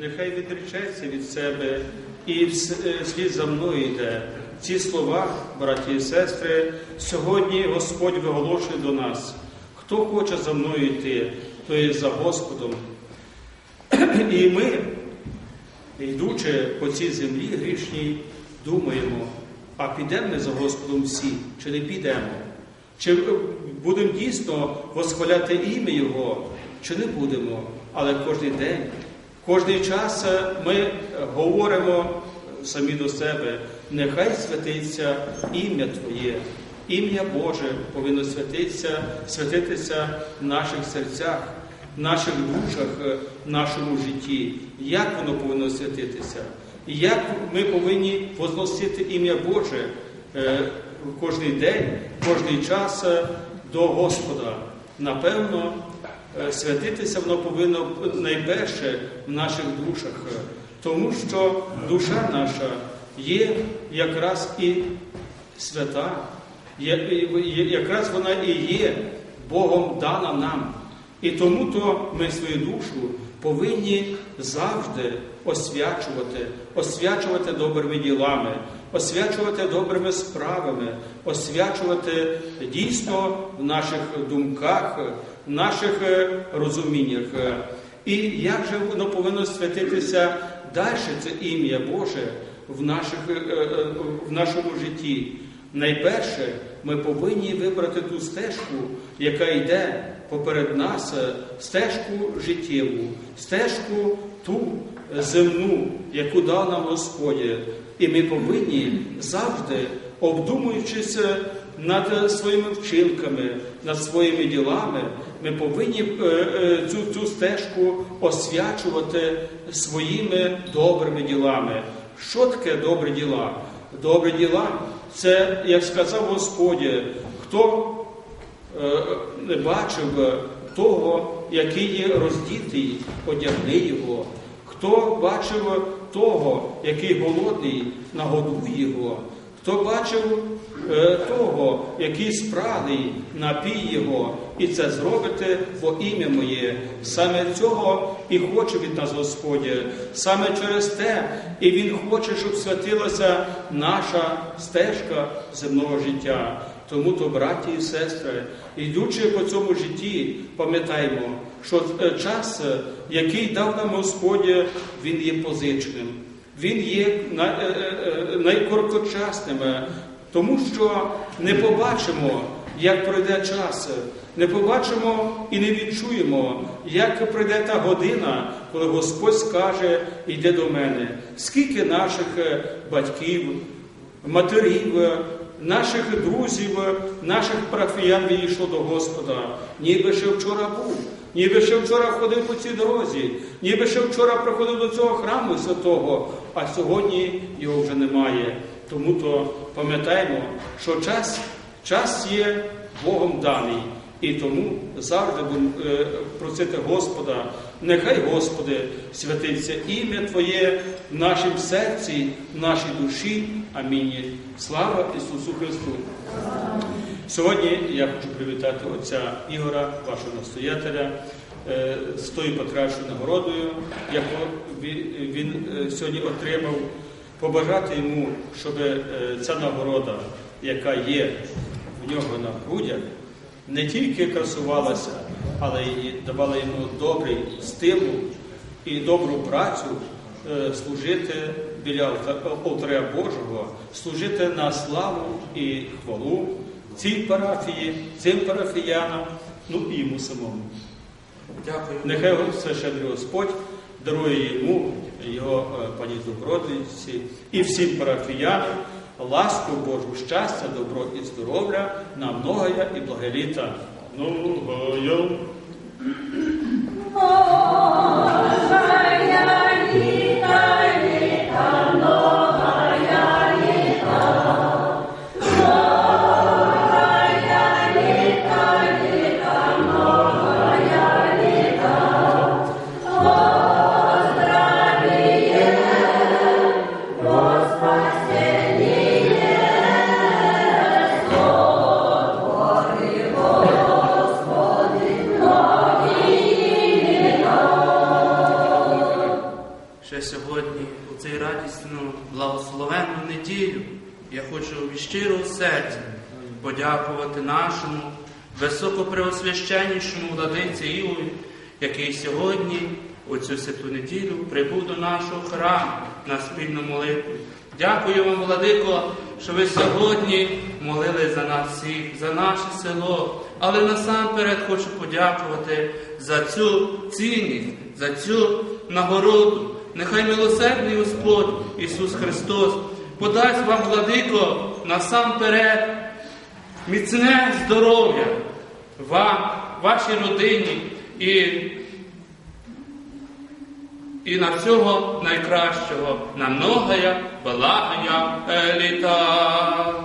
нехай відречеться від себе і е, слід за мною йде. Ці слова, браті і сестри, сьогодні Господь виголошує до нас. Хто хоче за мною йти, то є за Господом. І ми, йдучи по цій землі грішній, думаємо, а підемо ми за Господом всі, чи не підемо? Чи будемо дійсно восхваляти ім'я Його, чи не будемо? Але кожен день, кожен час е, ми говоримо самі до себе, нехай святиться ім'я Твоє, ім'я Боже повинно святитися, святитися в наших серцях, в наших душах, е, в нашому житті. Як воно повинно святитися? Як ми повинні возносити ім'я Боже е, кожен день, кожен час е, до Господа? Напевно, е, святитися воно повинно найперше в наших душах, е, тому що душа наша є якраз і свята, якраз вона і є Богом дана нам. І тому то ми свою душу повинні завжди освячувати, освячувати добрими ділами, освячувати добрими справами, освячувати дійсно в наших думках, наших е, розуміннях. І як же воно повинно святитися далі, це ім'я Боже в, наших, е, е, в нашому житті? Найперше, ми повинні вибрати ту стежку, яка йде поперед нас, е, стежку життєву, стежку ту е, земну, яку дав нам Господь. І ми повинні завжди, обдумуючись е, над е, своїми вчинками, над своїми ділами, ми повинні е, е, цю, цю стежку освячувати своїми добрими ділами. Що таке добрі діла? Добрі діла це, як сказав Господь, хто не бачив того, який є роздітий, одягни його. Хто бачив того, який голодний, нагодуй його. Хто бачив е, того, який спраглий, напій його, і це зробите во ім'я моє. Саме цього і хоче від нас Господь. Саме через те, і Він хоче, щоб святилася наша стежка земного життя. Тому то, браті і сестри, йдучи по цьому житті, пам'ятаймо, що е, час, е, який дав нам Господь, він є позичним. Він є е, е, е, найкороткочасним, е, тому що не побачимо, як пройде час, не побачимо і не відчуємо, як прийде та година, коли Господь скаже, йди до мене. Скільки наших батьків, матерів, наших друзів, наших парафіян відійшло до Господа, ніби ще вчора був. Ніби ще вчора ходив по цій дорозі, ніби ще вчора приходив до цього храму святого, а сьогодні його вже немає. Тому то пам'ятаємо, що час, час є Богом даний. І тому завжди будемо е, просити Господа, нехай, Господи, святиться ім'я Твоє в нашому серці, в нашій душі. Амінь. Слава Ісусу Христу! Сьогодні я хочу привітати отця Ігора, вашого настоятеля, е, з тою покращою нагородою, яку він- е, сьогодні отримав. Побажати йому, щоб е, ця нагорода, яка є в нього на грудях, не тільки красувалася, але й давала йому добрий стимул і добру працю служити біля алтаря Божого, служити на славу і хвалу цій парафії, цим парафіянам, ну і йому самому. Дякую. Нехай все щедрий Господь дарує йому, його е, пані добродниці і всім парафіянам ласку Божу, щастя, добро і здоров'я на многоя і благоліта. Многоя. Ще сьогодні у цей радісну благословенну неділю я хочу від щирого серця подякувати нашому високопреосвященнішому владиці Ілові, який сьогодні у цю святу неділю прибув до нашого храму на спільну молитву. Дякую вам, Владико, що ви сьогодні молили за нас всіх, за наше село. Але насамперед хочу подякувати за цю цінність, за цю нагороду. Нехай милосердний Господь Ісус Христос подасть вам, Владико, насамперед міцне здоров'я вам, вашій родині і, і на всього найкращого, на многая, благая еліта.